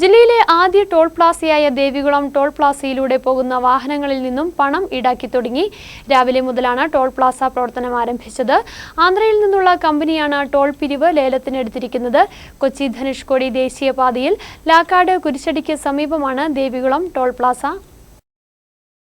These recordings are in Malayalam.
ജില്ലയിലെ ആദ്യ ടോൾ പ്ലാസയായ ദേവികുളം ടോൾ പ്ലാസയിലൂടെ പോകുന്ന വാഹനങ്ങളിൽ നിന്നും പണം ഈടാക്കി തുടങ്ങി. രാവിലെ മുതലാണ് ടോൾ പ്ലാസ പ്രവർത്തനം ആരംഭിച്ചത്. ആന്ധ്രയിൽ നിന്നുള്ള കമ്പനിയാണ് ടോൾ പിരിവ് ലേലത്തിനെടുത്തിരിക്കുന്നത് കൊച്ചി ധനുഷ്കോടി ദേശീയപാതയിൽ ലാക്കാട് കുരിശടിക്ക് സമീപമാണ് ദേവികുളം ടോൾ പ്ലാസ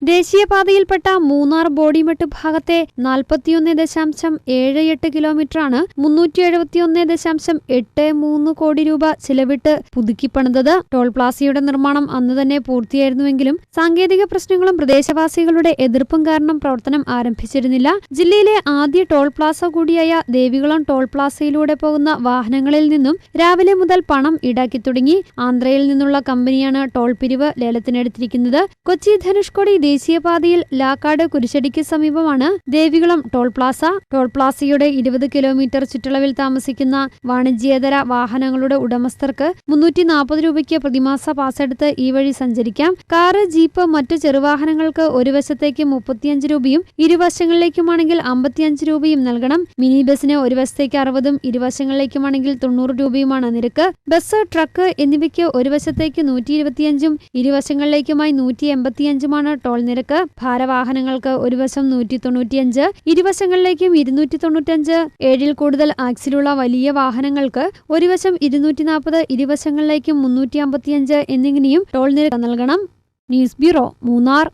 ദേശീയപാതയിൽപ്പെട്ട മൂന്നാർ ബോഡിമെട്ട് ഭാഗത്തെ നാൽപ്പത്തിയൊന്ന് ദശാംശം ഏഴ് എട്ട് കിലോമീറ്ററാണ് മുന്നൂറ്റി എഴുപത്തിയൊന്ന് ദശാംശം എട്ട് മൂന്ന് കോടി രൂപ ചിലവിട്ട് പുതുക്കിപ്പണിതത്. ടോൾ പ്ലാസയുടെ നിർമ്മാണം അന്ന് തന്നെ പൂർത്തിയായിരുന്നുവെങ്കിലും സാങ്കേതിക പ്രശ്നങ്ങളും പ്രദേശവാസികളുടെ എതിർപ്പും കാരണം പ്രവർത്തനം ആരംഭിച്ചിരുന്നില്ല. ജില്ലയിലെ ആദ്യ ടോൾ പ്ലാസ കൂടിയായ ദേവികുളം ടോൾ പ്ലാസയിലൂടെ പോകുന്ന വാഹനങ്ങളിൽ നിന്നും രാവിലെ മുതൽ പണം ഈടാക്കി തുടങ്ങി. ആന്ധ്രയിൽ നിന്നുള്ള കമ്പനിയാണ് ടോൾ പിരിവ് ലേലത്തിനെടുത്തിരിക്കുന്നത്. കൊച്ചി ധനുഷ്കോടി ദേശീയപാതയിൽ ലാക്കാട് കുരിശടിക്ക് സമീപമാണ് ദേവികുളം ടോൾ പ്ലാസ. ടോൾ പ്ലാസയുടെ ഇരുപത് കിലോമീറ്റർ ചുറ്റളവിൽ താമസിക്കുന്ന വാണിജ്യേതര വാഹനങ്ങളുടെ ഉടമസ്ഥർക്ക് മുന്നൂറ്റി നാൽപ്പത് രൂപയ്ക്ക് പ്രതിമാസ പാസ്സെടുത്ത് ഈ വഴി സഞ്ചരിക്കാം. കാറ് ജീപ്പ് മറ്റു ചെറുവാഹനങ്ങൾക്ക് ഒരു വശത്തേക്ക് മുപ്പത്തിയഞ്ച് രൂപയും ഇരുവശങ്ങളിലേക്കുമാണെങ്കിൽ അമ്പത്തിയഞ്ച് രൂപയും നൽകണം. മിനി ബസിന് ഒരു വശത്തേക്ക് അറുപതും ഇരുവശങ്ങളിലേക്കുമാണെങ്കിൽ തൊണ്ണൂറ് രൂപയുമാണ് നിരക്ക്. ബസ് ട്രക്ക് എന്നിവയ്ക്ക് ഒരു വശത്തേക്ക് നൂറ്റി ഇരുപത്തിയഞ്ചും ഇരുവശങ്ങളിലേക്കുമായി നൂറ്റി എൺപത്തിയഞ്ചുമാണ് ടോൾ നിരക്ക് ഭാരവാഹനങ്ങൾക്ക് ഒരു വശം നൂറ്റി തൊണ്ണൂറ്റിയഞ്ച് ഇരുവശങ്ങളിലേക്കും ഇരുന്നൂറ്റി തൊണ്ണൂറ്റഞ്ച് ഏഴിൽ കൂടുതൽ ആക്സിലുള്ള വലിയ വാഹനങ്ങൾക്ക് ഒരു വശം ഇരുന്നൂറ്റി നാൽപ്പത് ഇരുവശങ്ങളിലേക്കും മുന്നൂറ്റി അമ്പത്തിയഞ്ച് എന്നിങ്ങനെയും ടോൾ നിരക്ക് നൽകണം. News bureau Munnar.